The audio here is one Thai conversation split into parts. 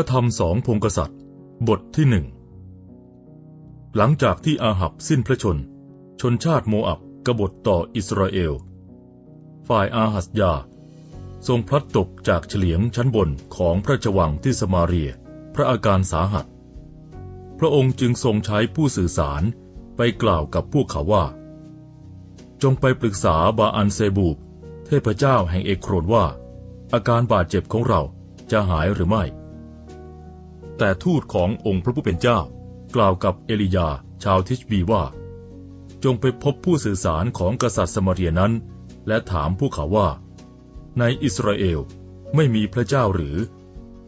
พระธรรมสองพงกษัตริย์ บทที่หนึ่งหลังจากที่อาหับสิ้นพระชน ชนชาติโมอับกบฏต่ออิสราเอล ฝ่ายอาหัสยา ทรงพลัดตกจากเฉลียงชั้นบนของพระราชวังที่สมาเรีย พระอาการสาหัส พระองค์จึงทรงใช้ผู้สื่อสารไปกล่าวกับพวกเขาว่า จงไปปรึกษาบาอันเซบูบ เทพเจ้าแห่งเอกโครนว่า อาการบาดเจ็บของเราจะหายหรือไม่ แต่ทูตขององค์พระผู้เป็นเจ้า กล่าวกับเอลียาชาวทิชบีว่า จงไปพบผู้สื่อสารของกษัตริย์สมาเรียนั้น และถามพวกเขาว่า ในอิสราเอลไม่มีพระเจ้าหรือ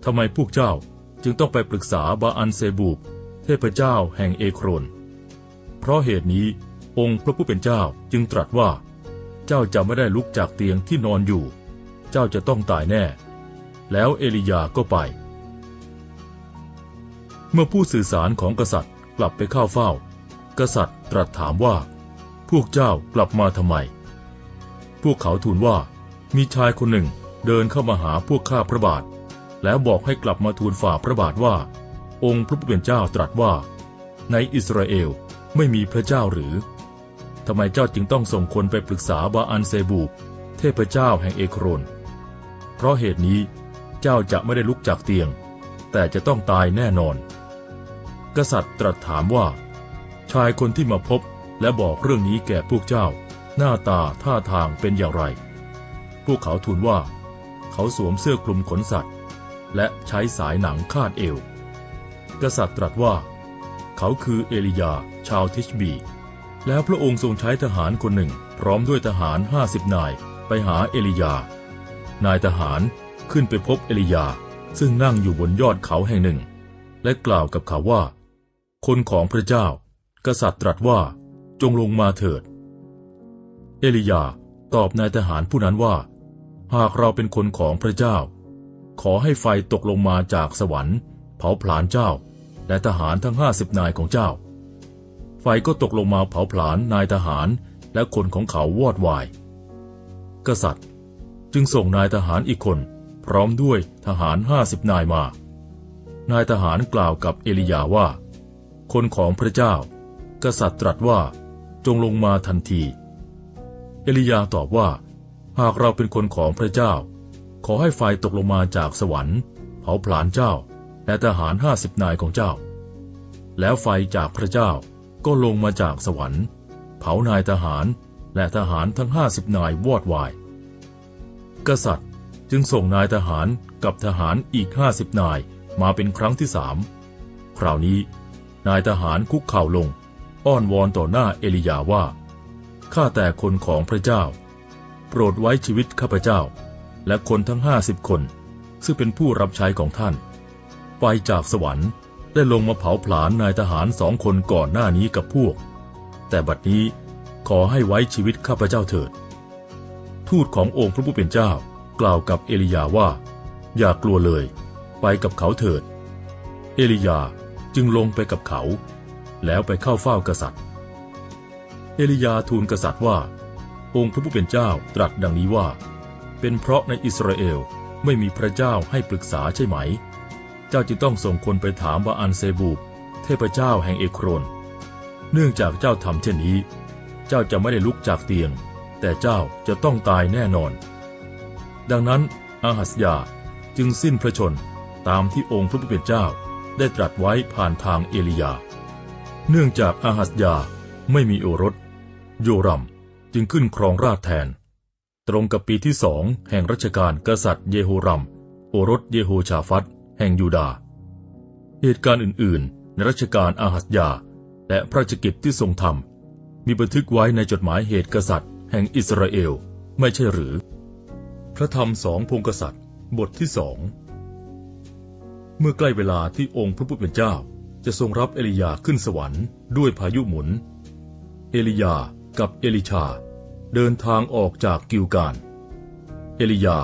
ทำไมพวกเจ้าจึงต้องไปปรึกษาบาอันเซบูบเทพเจ้าแห่งเอโครน เพราะเหตุนี้องค์พระผู้เป็นเจ้าจึงตรัสว่า เจ้าจะไม่ได้ลุกจากเตียงที่นอนอยู่ เจ้าจะต้องตายแน่ แล้วเอลียาก็ไป เมื่อผู้สื่อสารของกษัตริย์กลับไปเข้าเฝ้า กษัตริย์ตรัสถามว่า พวกเจ้ากลับมาทำไม พวกเขาทูลว่า มีชายคนหนึ่งเดินเข้ามาหาพวกข้าพระบาท แล้วบอกให้กลับมาทูลฝ่าพระบาทว่า องค์พระผู้เป็นเจ้าตรัสว่า ในอิสราเอลไม่มีพระเจ้าหรือทำไมเจ้าจึงต้องส่งคนไปปรึกษาบาอันเซบูบเทพเจ้าแห่งเอโครน เพราะเหตุนี้เจ้าจะไม่ได้ลุกจากเตียง แต่จะต้องตายแน่นอน กษัตริย์ตรัสถามว่า ชายคนที่มาพบและบอกเรื่องนี้แก่พวกเจ้า หน้าตาท่าทางเป็นอย่างไร พวกเขาทูลว่า เขาสวมเสื้อคลุมขนสัตว์ และใช้สายหนังคาดเอว กษัตริย์ตรัสว่า เขาคือเอลียาชาวทิชบี แล้วพระองค์ทรงใช้ทหารคนหนึ่ง พร้อมด้วยทหารห้าสิบนายไปหาเอลียา นายทหารขึ้นไปพบเอลียาซึ่งนั่งอยู่บนยอดเขาแห่งหนึ่ง และกล่าวกับเขาว่า คนของพระเจ้า กษัตริย์ตรัสว่า จงลงมาเถิด เอลียาตอบนายทหารผู้นั้นว่า หากเราเป็นคนของพระเจ้า ขอให้ไฟตกลงมาจากสวรรค์ เผาผลาญเจ้า และทหารทั้งห้าสิบนายของเจ้า ไฟก็ตกลงมาเผาผลาญนายทหารและคนของเขาวอดวาย กษัตริย์ จึงส่งนายทหารอีกคน พร้อมด้วยทหารห้าสิบนายมา นายทหารกล่าวกับเอลียาว่า คนของพระเจ้า กษัตริย์ตรัสว่า จงลงมาทันที เอลียาตอบว่า หากเราเป็นคนของพระเจ้า ขอให้ไฟตกลงมาจากสวรรค์ เผาผลาญเจ้า และทหารห้าสิบนายของเจ้า แล้วไฟจากพระเจ้าก็ลงมาจากสวรรค์ เผานายทหารและทหารทั้งห้าสิบนายวอดวาย กษัตริย์จึงส่งนายทหารกับทหารอีกห้าสิบนายมาเป็นครั้งที่สามคราวนี้ นายทหารคุกเข่าลง อ้อนวอนต่อหน้าเอลียาว่า ข้าแต่คนของพระเจ้า โปรดไว้ชีวิตข้าพเจ้า และคนทั้งห้าสิบคน ซึ่งเป็นผู้รับใช้ของท่าน ไฟจากสวรรค์ได้ลงมาเผาผลาญนายทหารสองคนก่อนหน้านี้กับพวก แต่บัดนี้ขอให้ไว้ชีวิตข้าพเจ้าเถิด ทูตขององค์พระผู้เป็นเจ้ากล่าวกับเอลียาว่า อย่ากลัวเลย ไปกับเขาเถิด เอลียา จึงลงไปกับเขา แล้วไปเข้าเฝ้ากษัตริย์ เอลียาทูลกษัตริย์ว่า องค์พระผู้เป็นเจ้าตรัสดังนี้ว่า เป็นเพราะในอิสราเอลไม่มีพระเจ้าให้ปรึกษาใช่ไหม เจ้าจึงต้องส่งคนไปถามบาอันเซบูบเทพเจ้าแห่งเอโครน เนื่องจากเจ้าทำเช่นนี้ เจ้าจะไม่ได้ลุกจากเตียง แต่เจ้าจะต้องตายแน่นอน ดังนั้นอาหัสยาจึงสิ้นพระชนตามที่องค์พระผู้เป็นเจ้า ได้ตรัสไว้ผ่านทางเอลียา เนื่องจากอาหัสยาไม่มีโอรส โยรัมจึงขึ้นครองราชแทน ตรงกับปีที่สองแห่งรัชกาลกษัตริย์เยโฮรัม โอรสเยโฮชาฟัตแห่งยูดาห์เหตุการณ์อื่น ๆ ในรัชกาลอาหัสยา และพระราชกิจที่ทรงทำมีบันทึกไว้ในจดหมายเหตุกษัตริย์แห่งอิสราเอล ไม่ใช่หรือ พระธรรมสองพงกษัตริย์ บทที่สอง เมื่อใกล้เวลาที่องค์พระผู้เป็นเจ้า จะทรงรับเอลียาขึ้นสวรรค์ด้วยพายุหมุน เอลียากับเอลิชา เดินทางออกจากกิลการ เอลียา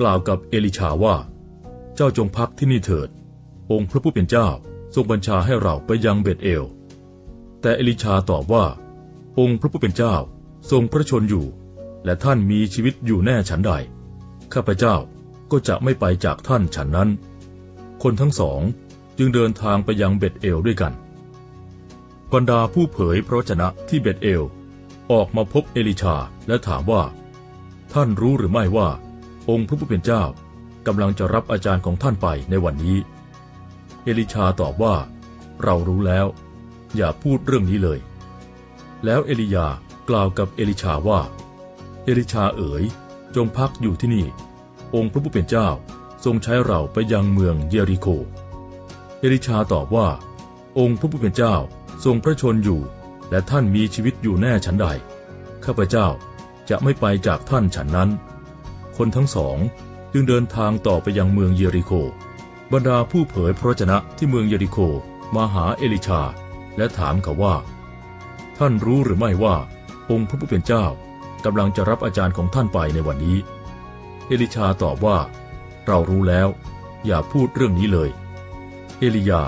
กล่าวกับเอลิชาว่า เจ้าจงพักที่นี่เถิด องค์พระผู้เป็นเจ้าทรงบัญชาให้เราไปยังเบตเอล แต่เอลิชาตอบว่า องค์พระผู้เป็นเจ้าทรงพระชนอยู่ และท่านมีชีวิตอยู่แน่ฉันใด ข้าพเจ้าก็จะไม่ไปจากท่านฉันนั้น คนทั้งสองจึงเดินทางไปยังเบ็ดเอลด้วยกัน บรรดาผู้เผยพระวจนะที่เบ็ดเอล ออกมาพบเอลิชาและถามว่า ท่านรู้หรือไม่ว่า องค์พระผู้เป็นเจ้ากำลังจะรับอาจารย์ของท่านไปในวันนี้ เอลิชาตอบว่า เรารู้แล้ว อย่าพูดเรื่องนี้เลย แล้วเอลียากล่าวกับเอลิชาว่า เอลิชาเอ๋ยจงพักอยู่ที่นี่ องค์พระผู้เป็นเจ้า ทรงใช้เราไปยังเมืองเยริโค เอลิชาตอบว่า องค์พระผู้เป็นเจ้าทรงพระชนอยู่ และท่านมีชีวิตอยู่แน่ฉันใด ข้าพเจ้าจะไม่ไปจากท่านฉันนั้น คนทั้งสองจึงเดินทางต่อไปยังเมืองเยริโค บรรดาผู้เผยพระวจนะที่เมืองเยริโคมาหาเอลิชา และถามเขาว่า ท่านรู้หรือไม่ว่า องค์พระผู้เป็นเจ้ากำลังจะรับอาจารย์ของท่านไปในวันนี้ เอลิชาตอบว่า เรารู้แล้ว อย่าพูดเรื่องนี้เลย เอลียา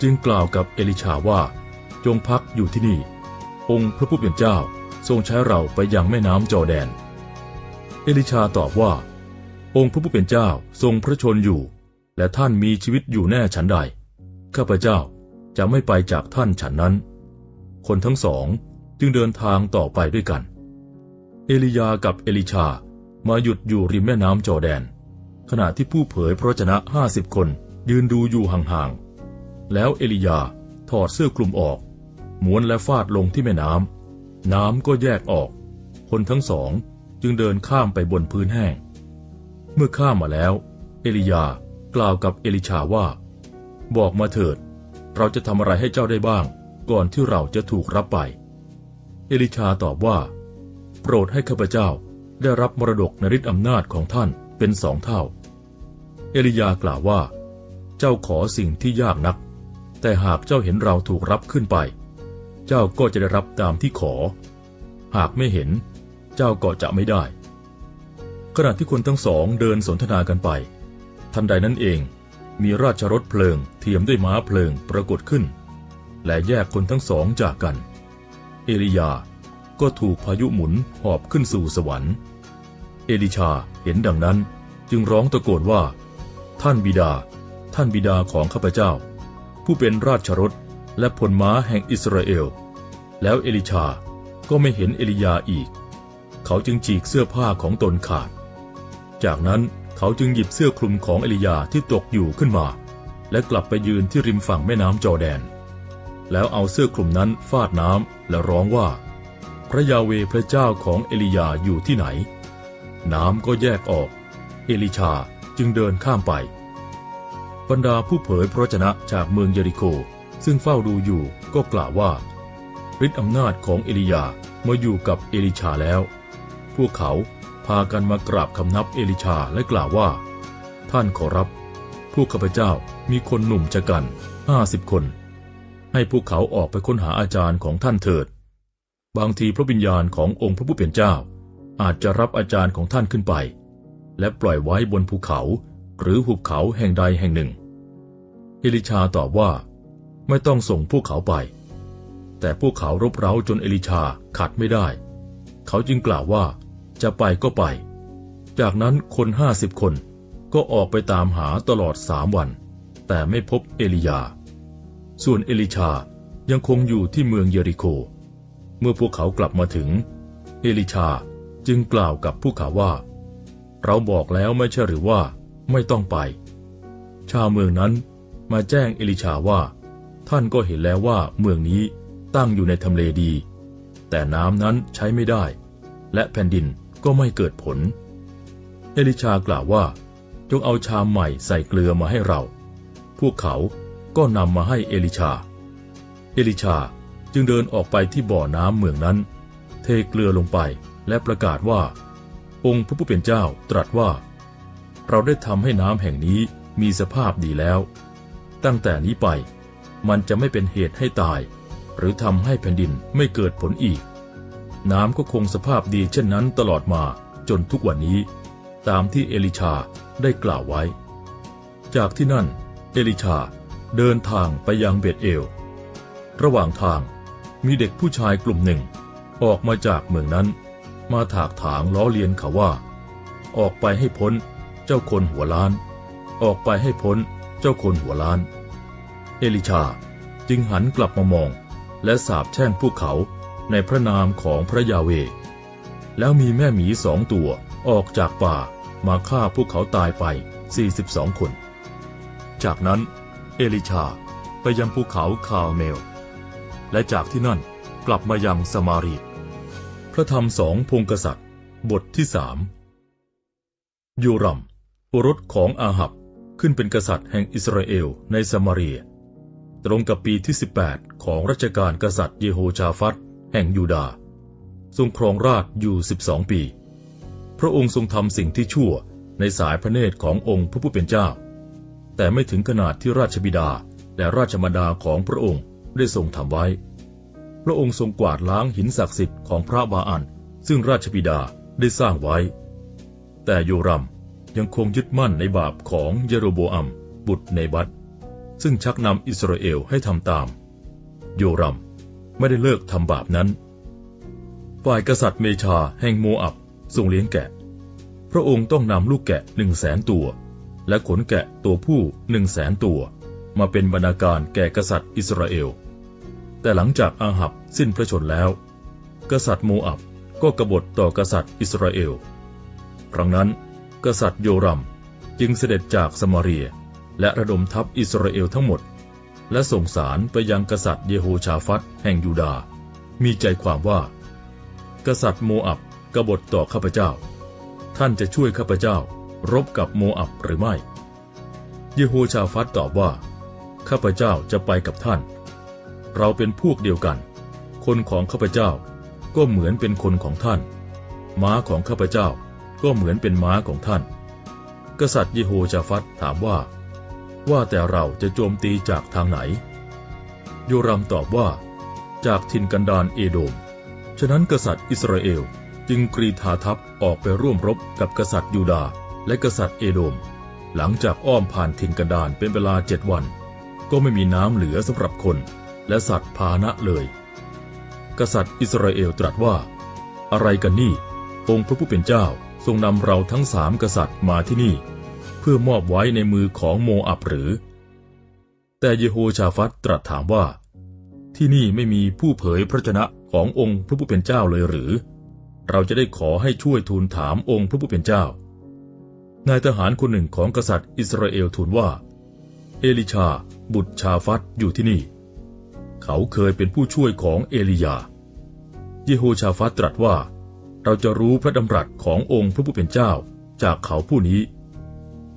จึงกล่าวกับเอลิชาว่า จงพักอยู่ที่นี่ องค์พระผู้เป็นเจ้าทรงใช้เราไปยังแม่น้ำจอแดน เอลิชาตอบว่า องค์พระผู้เป็นเจ้าทรงพระชนอยู่ และท่านมีชีวิตอยู่แน่ฉันใด ข้าพเจ้าจะไม่ไปจากท่านฉันนั้น คนทั้งสองจึงเดินทางต่อไปด้วยกัน เอลียากับเอลิชามาหยุดอยู่ริมแม่น้ำจอแดน ขณะที่ผู้เผยพระวจนะห้าสิบคน ยืนดูอยู่ห่างๆ แล้วเอลียาถอดเสื้อคลุมออก ม้วนและฟาดลงที่แม่น้ำ น้ำก็แยกออก คนทั้งสองจึงเดินข้ามไปบนพื้นแห้ง เมื่อข้ามมาแล้ว เอลียากล่าวกับเอลิชาว่า บอกมาเถิด เราจะทำอะไรให้เจ้าได้บ้าง ก่อนที่เราจะถูกรับไป เอลิชาตอบว่า โปรดให้ข้าพเจ้าได้รับมรดกนฤทธิอำนาจของท่านเป็นสองเท่า เอลียากล่าวว่า เจ้าขอสิ่งที่ยากนัก แต่หากเจ้าเห็นเราถูกรับขึ้นไป เจ้าก็จะได้รับตามที่ขอ หากไม่เห็น เจ้าก็จะไม่ได้ ขณะที่คนทั้งสองเดินสนทนากันไป ทันใดนั้นเอง มีราชรถเพลิงเทียมด้วยม้าเพลิงปรากฏขึ้น และแยกคนทั้งสองจากกัน เอลียาก็ถูกพายุหมุนหอบขึ้นสู่สวรรค์ เอลิชาเห็นดังนั้นจึงร้องตะโกนว่า ท่านบิดา ท่านบิดาของข้าพเจ้า ผู้เป็นราชรถและพลม้าแห่งอิสราเอล แล้วเอลิชาก็ไม่เห็นเอลียาอีก เขาจึงจีกเสื้อผ้าของตนขาด จากนั้นเขาจึงหยิบเสื้อคลุมของเอลียาที่ตกอยู่ขึ้นมา และกลับไปยืนที่ริมฝั่งแม่น้ำจอแดน แล้วเอาเสื้อคลุมนั้นฟาดน้ำและร้องว่า พระยาเวพระเจ้าของเอลียาอยู่ที่ไหน น้ำก็แยกออก เอลิชา จึงเดินข้ามไป บรรดาผู้เผยพระวจนะจากเมืองเยริโค ซึ่งเฝ้าดูอยู่ก็กล่าวว่าฤทธิอำนาจของเอลียามาอยู่กับเอลิชาแล้ว พวกเขาพากันมากราบคำนับเอลิชาและกล่าวว่า ท่านขอรับ พวกข้าพเจ้ามีคนหนุ่มชะกันห้าสิบคน ให้พวกเขาออกไปค้นหาอาจารย์ของท่านเถิด บางทีพระวิญญาณขององค์พระผู้เป็นเจ้า อาจจะรับอาจารย์ของท่านขึ้นไป และปล่อยไว้บนภูเขา หรือหุบเขาแห่งใดแห่งหนึ่ง เอลิชาตอบว่า ไม่ต้องส่งพวกเขาไป แต่พวกเขารบเร้าจนเอลิชาขัดไม่ได้ เขาจึงกล่าวว่า จะไปก็ไป จากนั้นคนห้าสิบคนก็ออกไปตามหาตลอดสามวัน แต่ไม่พบเอลียา ส่วนเอลิชายังคงอยู่ที่เมืองเยริโค เมื่อพวกเขากลับมาถึง เอลิชาจึงกล่าวกับพวกเขาว่า เราบอกแล้วไม่ใช่หรือว่าไม่ต้องไป ชาวเมืองนั้นมาแจ้งเอลิชาว่า ท่านก็เห็นแล้วว่าเมืองนี้ตั้งอยู่ในทำเลดี แต่น้ำนั้นใช้ไม่ได้ และแผ่นดินก็ไม่เกิดผล เอลิชากล่าวว่า จงเอาชามใหม่ใส่เกลือมาให้เรา พวกเขาก็นำมาให้เอลิชา เอลิชาจึงเดินออกไปที่บ่อน้ำเมืองนั้น เทเกลือลงไปและประกาศว่า องค์พระผู้เป็นเจ้าตรัสว่า เราได้ทำให้น้ำแห่งนี้มีสภาพดีแล้ว ตั้งแต่นี้ไป มันจะไม่เป็นเหตุให้ตาย หรือทำให้แผ่นดินไม่เกิดผลอีก น้ำก็คงสภาพดีเช่นนั้นตลอดมาจนทุกวันนี้ ตามที่เอลิชาได้กล่าวไว้ จากที่นั่น เอลิชาเดินทางไปยังเบตเอล ระหว่างทางมีเด็กผู้ชายกลุ่มหนึ่ง ออกมาจากเมืองนั้น มาถากถางล้อเลียนเขาว่า ออกไปให้พ้น เจ้าคนหัวล้าน ออกไปให้พ้น เจ้าคนหัวล้าน เอลิชาจึงหันกลับมามอง และสาบแช่งพวกเขาในพระนามของพระยาเว แล้วมีแม่หมีสองตัวออกจากป่ามาฆ่าพวกเขาตายไป 42 คน จากนั้นเอลิชาไปยังภูเขาคาเมล และจากที่นั่นกลับมายังสมารี ระธรรมสองพงกษัตริย์ บทที่สามโยรัมโอรสของอาหับขึ้นเป็นกษัตริย์แห่งอิสราเอลในสมาเรีย ตรงกับปีที่ 18 ของรัชกาลกษัตริย์เยโฮชาฟัตแห่งยูดา ทรงครองราชอยู่ 12 ปี พระองค์ทรงทำสิ่งที่ชั่วในสายพระเนตรขององค์พระผู้เป็นเจ้า แต่ไม่ถึงขนาดที่ราชบิดาและราชมารดาของพระองค์ได้ทรงทำไว้ ระองค์ทรงกวาดล้างหินศักดิ์สิทธิ์ของพระบาอัน ซึ่งราชบิดาได้สร้างไว้ แต่โยรัมยังคงยึดมั่นในบาปของเยโรโบอัม บุตรเนบัตซึ่งชักนำอิสราเอลให้ทำตาม โยรัมไม่ได้เลิกทำบาปนั้น ฝ่ายกษัตริย์เมชาแห่งโมอับทรงเลี้ยงแกะ พระองค์ต้องนำลูกแกะหนึ่งแสนตัว และขนแกะตัวผู้หนึ่งแสนตัว มาเป็นบรรณาการแก่กษัตริย์อิสราเอล แต่หลังจากอาหับสิ้นพระชนแล้ว กษัตริย์โมอับก็กบฏต่อกษัตริย์อิสราเอล ครั้งนั้น กษัตริย์โยรัมจึงเสด็จจากสมาเรียและระดมทัพอิสราเอลทั้งหมด และส่งสารไปยังกษัตริย์เยโฮชาฟัตแห่งยูดาห์มีใจความว่า กษัตริย์โมอับกบฏต่อข้าพเจ้า ท่านจะช่วยข้าพเจ้ารบกับโมอับหรือไม่ เยโฮชาฟัตตอบว่า ข้าพเจ้าจะไปกับท่าน เราเป็นพวกเดียวกัน คนของข้าพเจ้า ก็เหมือนเป็นคนของท่าน ม้าของข้าพเจ้าก็เหมือนเป็นม้าของท่าน กษัตริย์เยโฮชาฟัตถามว่า ว่าแต่เราจะโจมตีจากทางไหน โยรัมตอบว่า จากทินกันดานเอโดม ฉะนั้นกษัตริย์อิสราเอลจึงกรีธาทัพออกไปร่วมรบกับกษัตริย์ยูดาห์และกษัตริย์เอโดม หลังจากอ้อมผ่านทินกันดานเป็นเวลาเจ็ดวัน ก็ไม่มีน้ำเหลือสำหรับคน และสัตว์พาหนะเลย กษัตริย์อิสราเอลตรัสว่า อะไรกันนี่ องค์พระผู้เป็นเจ้าทรงนำเราทั้งสามกษัตริย์มาที่นี่ เพื่อมอบไว้ในมือของโมอับหรือ แต่เยโฮชาฟัตตรัสถามว่า ที่นี่ไม่มีผู้เผยพระชนะขององค์พระผู้เป็นเจ้าเลยหรือ เราจะได้ขอให้ช่วยทูลถามองค์พระผู้เป็นเจ้านายทหารคนหนึ่งของกษัตริย์อิสราเอลทูลว่า เอลิชา บุตรชาฟัตอยู่ที่นี่ เขาเคยเป็นผู้ช่วยของเอลียา เยโฮชาฟัตตรัสว่า เราจะรู้พระดำรัสขององค์พระผู้เป็นเจ้าจากเขาผู้นี้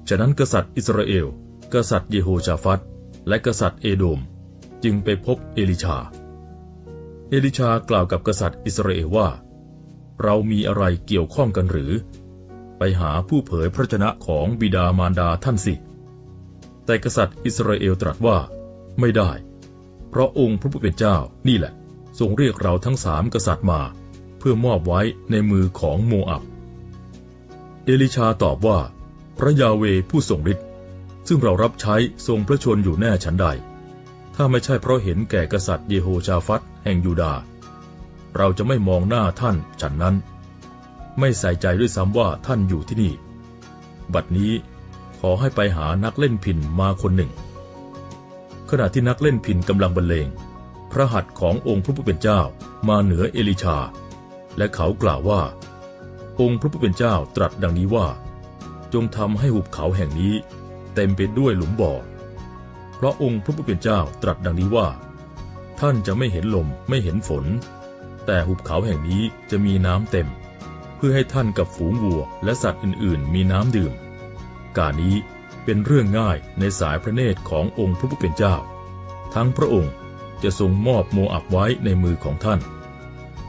ฉะนั้นกษัตริย์อิสราเอล กษัตริย์เยโฮชาฟัตและกษัตริย์เอโดม จึงไปพบเอลิชา เอลิชากล่าวกับกษัตริย์อิสราเอลว่า เรามีอะไรเกี่ยวข้องกันหรือ ไปหาผู้เผยพระชนะของบิดามารดาท่านสิ แต่กษัตริย์อิสราเอลตรัสว่า ไม่ได้ เพราะองค์พระผู้เป็นเจ้านี่แหละ ทรงเรียกเราทั้งสามกษัตริย์มา เพื่อมอบไว้ในมือของโมอับ เอลิชาตอบว่า พระยาเวผู้ทรงฤทธิ์ซึ่งเรารับใช้ทรงพระชนอยู่แน่ฉันใด ถ้าไม่ใช่เพราะเห็นแก่กษัตริย์เยโฮชาฟัตแห่งยูดา เราจะไม่มองหน้าท่านฉันนั้น ไม่ใส่ใจด้วยซ้ำว่าท่านอยู่ที่นี่ บัดนี้ขอให้ไปหานักเล่นพินมาคนหนึ่ง ขณะที่นักเล่นพินกำลังบรรเลง พระหัตถ์ขององค์พระผู้เป็นเจ้ามาเหนือเอลิชา และเขากล่าวว่า องค์พระผู้เป็นเจ้าตรัสดังนี้ว่า จงทำให้หุบเขาแห่งนี้ เต็มไปด้วยหลุมบ่อเพราะองค์พระผู้เป็นเจ้าตรัสดังนี้ว่า ท่านจะไม่เห็นลมไม่เห็นฝน แต่หุบเขาแห่งนี้จะมีน้ำเต็ม เพื่อให้ท่านกับฝูงวัวและสัตว์อื่นๆ มีน้ำดื่ม การนี้ เป็นเรื่องง่ายในสายพระเนตรขององค์พระผู้เป็นเจ้า ทั้งพระองค์จะทรงมอบโมอับไว้ในมือของท่าน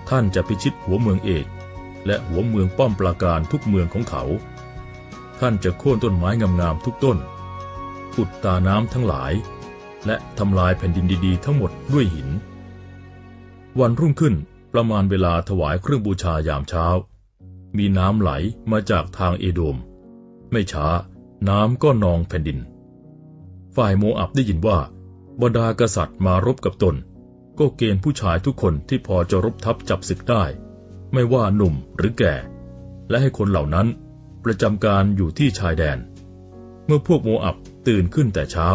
ท่านจะพิชิตหัวเมืองเอก และหัวเมืองป้อมปราการทุกเมืองของเขา ท่านจะโค่นต้นไม้งามๆทุกต้นขุดตาน้ำทั้งหลาย และทำลายแผ่นดินดีๆ ทั้งหมดด้วยหิน วันรุ่งขึ้นประมาณเวลาถวายเครื่องบูชายามเช้า มีน้ำไหลมาจากทางเอโดม ไม่ช้า น้ำก็นองแผ่นดิน ฝ่ายโมอับได้ยินว่าบรรดากษัตริย์มารบกับตน ก็เกณฑ์ผู้ชายทุกคนที่พอจะรบทับจับศึกได้ ไม่ว่าหนุ่มหรือแก่ และให้คนเหล่านั้นประจำการอยู่ที่ชายแดน เมื่อพวกโมอับตื่นขึ้นแต่เช้า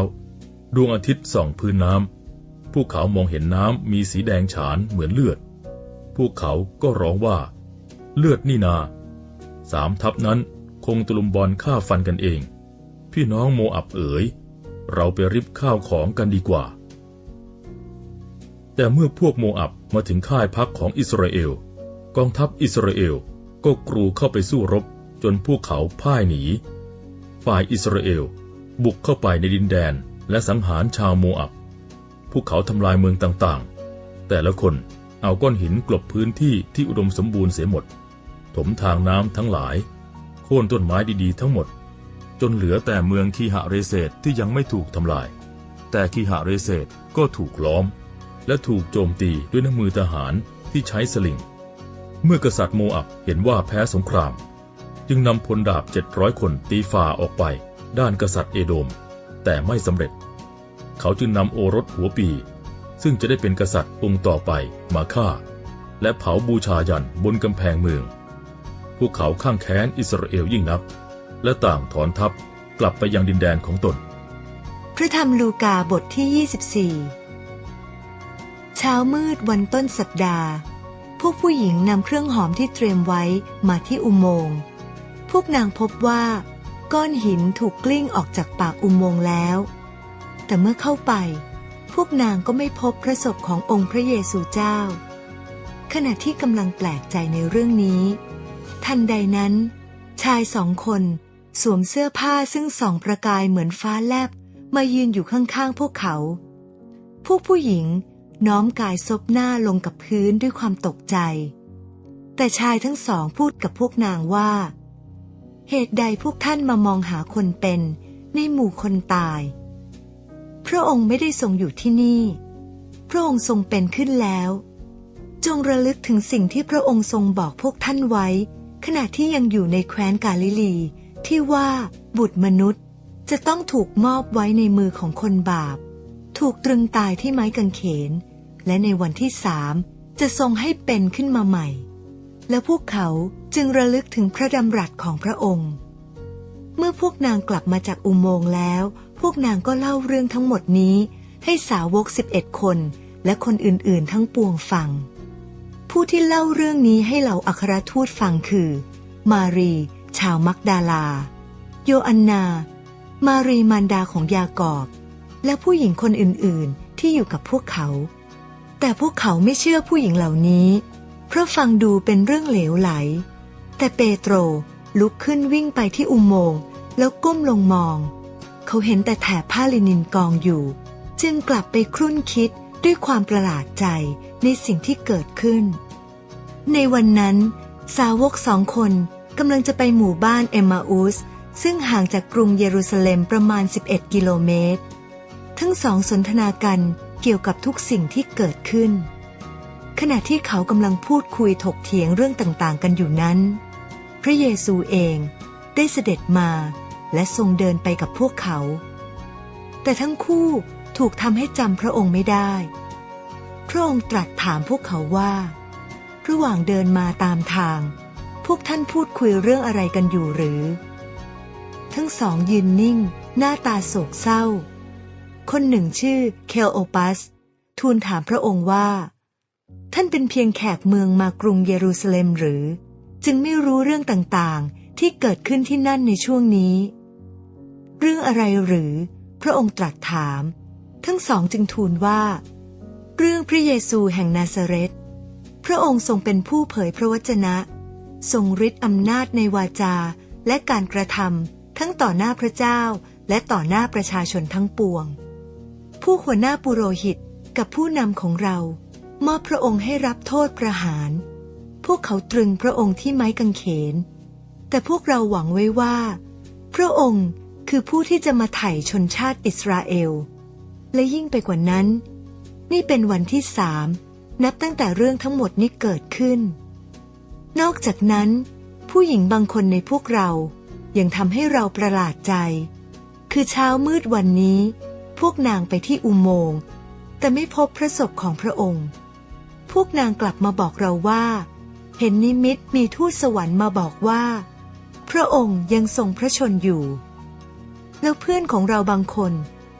ดวงอาทิตย์ส่องพื้นน้ำพวกเขามองเห็นน้ำมีสีแดงฉานเหมือนเลือด พวกเขาก็ร้องว่า เลือดนี่นา สามทัพนั้นคงตลุมบอลฆ่าฟันกันเอง พี่น้องโมอับเอ๋ย เราไปริบข้าวของกันดีกว่า แต่เมื่อพวกโมอับมาถึงค่ายพักของอิสราเอล กองทัพอิสราเอลก็กรูเข้าไปสู้รบจนพวกเขาพ่ายหนี ฝ่ายอิสราเอลบุกเข้าไปในดินแดนและสังหารชาวโมอับ พวกเขาทำลายเมืองต่างๆ แต่ละคนเอาก้อนหินกลบพื้นที่ที่อุดมสมบูรณ์เสียหมด ถมทางน้ำทั้งหลาย โค่นต้นไม้ดีๆทั้งหมด จนเหลือแต่เมืองคีหะเรเซตที่ยังไม่ถูกทำลาย แต่คีหะเรเซตก็ถูกล้อม และถูกโจมตีด้วยน้ำมือทหารที่ใช้สลิง เมื่อกษัตริย์โมอับเห็นว่าแพ้สงคราม จึงนำพลดาบเจ็ดร้อยคนตีฝ่าออกไป ด้านกษัตริย์เอโดม แต่ไม่สำเร็จ เขาจึงนำโอรสหัวปี ซึ่งจะได้เป็นกษัตริย์องค์ต่อไปมาฆ่า และเผาบูชายันบนกำแพงเมือง พวกเขาข้างแค้นอิสราเอลยิ่งนัก และต่างถอนทัพกลับไปยังดินแดนของตน พระธรรมลูกาบทที่ 24 เช้ามืดวันต้นสัปดาห์ พวกผู้หญิงนำเครื่องหอมที่เตรียมไว้มาที่อุโมงค์ พวกนางพบว่า ก้อนหินถูกกลิ้งออกจากปากอุโมงค์แล้ว แต่เมื่อเข้าไป พวกนางก็ไม่พบพระศพขององค์พระเยซูเจ้า ขณะที่กำลังแปลกใจในเรื่องนี้ ทันใดนั้น ชายสองคน สวมเสื้อผ้าซึ่งส่องประกายเหมือนฟ้าแลบ มายืนอยู่ข้างๆพวกเขา พวกผู้หญิงน้อมกายซบหน้าลงกับพื้นด้วยความตกใจ แต่ชายทั้งสองพูดกับพวกนางว่า เหตุใดพวกท่านมามองหาคนเป็นในหมู่คนตาย พระองค์ไม่ได้ทรงอยู่ที่นี่ พระองค์ทรงเป็นขึ้นแล้ว จงระลึกถึงสิ่งที่พระองค์ทรงบอกพวกท่านไว้ ขณะที่ยังอยู่ในแคว้นกาลิลี ที่ว่าบุตรมนุษย์จะต้องถูกมอบไว้ในมือของคนบาป ถูกตรึงตายที่ไม้กางเขน และในวันที่สามจะทรงให้เป็นขึ้นมาใหม่ แล้วพวกเขาจึงระลึกถึงพระดำรัสของพระองค์ เมื่อพวกนางกลับมาจากอุโมงค์แล้ว พวกนางก็เล่าเรื่องทั้งหมดนี้ ให้สาวกสิบเอ็ดคนและคนอื่นๆ ทั้งปวงฟัง ผู้ที่เล่าเรื่องนี้ให้เหล่าอัครทูตฟังคือ มารี ชาวมักดาลา โยอันนา มารีมารดาของยากอบ และผู้หญิงคนอื่นๆที่อยู่กับพวกเขา แต่พวกเขาไม่เชื่อผู้หญิงเหล่านี้ เพราะฟังดูเป็นเรื่องเหลวไหล แต่เปโตรลุกขึ้นวิ่งไปที่อุโมงค์แล้วก้มลงมอง เขาเห็นแต่แถบผ้าลินินกองอยู่ จึงกลับไปครุ่นคิดด้วยความประหลาดใจในสิ่งที่เกิดขึ้น ในวันนั้น สาวกสองคน กำลังจะไปหมู่บ้านเอมมาอุส ซึ่งห่างจากกรุงเยรูซาเล็มประมาณ 11 กิโลเมตร ทั้งสองสนทนากันเกี่ยวกับทุกสิ่งที่เกิดขึ้น ขณะที่เขากำลังพูดคุยถกเถียงเรื่องต่างๆ กันอยู่นั้น พระเยซูเองได้เสด็จมาและทรงเดินไปกับพวกเขา แต่ทั้งคู่ถูกทำให้จำพระองค์ไม่ได้ พระองค์ตรัสถามพวกเขาว่า ระหว่างเดินมาตามทาง พวกท่านพูดคุยเรื่องอะไรกันอยู่หรือ ทั้งสองยืนนิ่ง หน้าตาโศกเศร้า คนหนึ่งชื่อเคลโอปัส ทูลถามพระองค์ว่า ท่านเป็นเพียงแขกเมืองมากรุงเยรูซาเล็มหรือ จึงไม่รู้เรื่องต่างๆ ที่เกิดขึ้นที่นั่นในช่วงนี้ เรื่องอะไรหรือ พระองค์ตรัสถาม ทั้งสองจึงทูลว่า เรื่องพระเยซูแห่งนาซาเรตพระองค์ทรงเป็นผู้เผยพระวจนะ ทรงฤทธิ์อำนาจในวาจา และการกระทำทั้งต่อหน้าพระเจ้า และต่อหน้าประชาชนทั้งปวง ผู้หัวหน้าปุโรหิตกับผู้นำของเรา มอบพระองค์ให้รับโทษประหาร พวกเขาตรึงพระองค์ที่ไม้กางเขน แต่พวกเราหวังไว้ว่า พระองค์คือผู้ที่จะมาไถ่ชนชาติอิสราเอล และยิ่งไปกว่านั้น นี่เป็นวันที่สามนับตั้งแต่เรื่องทั้งหมดนี้เกิดขึ้น นอกจากนั้น ผู้หญิงบางคนในพวกเรายังทำให้เราประหลาดใจ คือเช้ามืดวันนี้ พวกนางไปที่อุโมงค์ แต่ไม่พบพระศพของพระองค์ พวกนางกลับมาบอกเราว่า เห็นนิมิตมีทูตสวรรค์มาบอกว่า พระองค์ยังทรงพระชนอยู่ แล้วเพื่อนของเราบางคน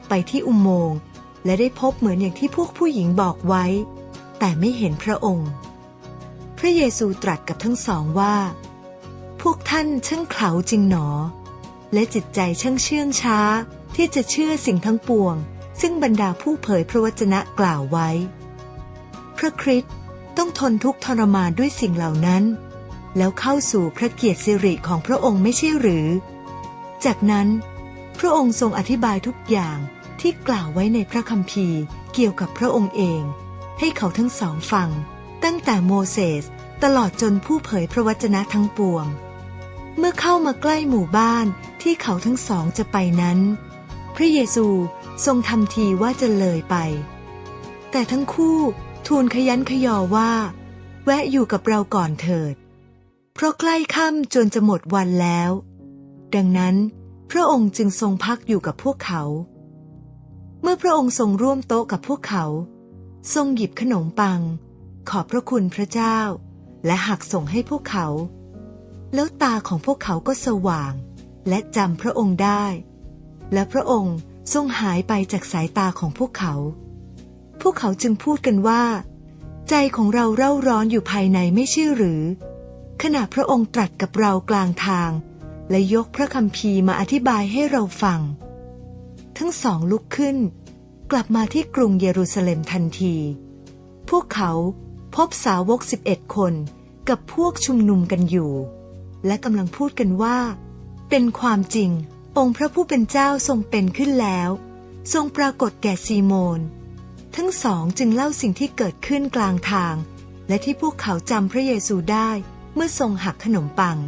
ไปที่อุโมงค์และได้พบเหมือนอย่างที่พวกผู้หญิงบอกไว้ แต่ไม่เห็นพระองค์ พระเยซูตรัสกับทั้งสองว่า พวกท่านช่างเขลาจริงหนอ และจิตใจช่างเชื่องช้า ที่จะเชื่อสิ่งทั้งปวง ซึ่งบรรดาผู้เผยพระวจนะกล่าวไว้ พระคริสต์ต้องทนทุกข์ทรมานด้วยสิ่งเหล่านั้น แล้วเข้าสู่พระเกียรติสิริของพระองค์ไม่ใช่หรือ จากนั้น พระองค์ทรงอธิบายทุกอย่างที่กล่าวไว้ในพระคัมภีร์เกี่ยวกับพระองค์เอง ให้เขาทั้งสองฟัง ตั้งแต่โมเสสตลอดจนผู้เผยพระวจนะทั้งปวง เมื่อเข้ามาใกล้หมู่บ้านที่เขาทั้งสองจะไปนั้น พระเยซูทรงทำทีว่าจะเลยไป แต่ทั้งคู่ทูลขยันขยอว่า แวะอยู่กับเราก่อนเถิด เพราะใกล้ค่ำจนจะหมดวันแล้ว ดังนั้นพระองค์จึงทรงพักอยู่กับพวกเขา เมื่อพระองค์ทรงร่วมโต๊ะกับพวกเขา ทรงหยิบขนมปัง ขอบพระคุณพระเจ้า และหักส่งให้พวกเขา แล้วตาของพวกเขาก็สว่าง และจำพระองค์ได้ และพระองค์ทรงหายไปจากสายตาของพวกเขา พวกเขาจึงพูดกันว่า ใจของเราเร่าร้อนอยู่ภายในไม่ใช่หรือ ขณะพระองค์ตรัสกับเรากลางทาง และยกพระคัมภีร์มาอธิบายให้เราฟัง ทั้งสองลุกขึ้น กลับมาที่กรุงเยรูซาเล็มทันที พวกเขา พบสาวกสิบเอ็ดคนกับพวกชุมนุมกันอยู่ และกำลังพูดกันว่า เป็นความจริง องค์พระผู้เป็นเจ้าทรงเป็นขึ้นแล้ว ทรงปรากฏแก่ซีโมน ทั้งสองจึงเล่าสิ่งที่เกิดขึ้นกลางทาง และที่พวกเขาจำพระเยซูได้เมื่อทรงหักขนมปัง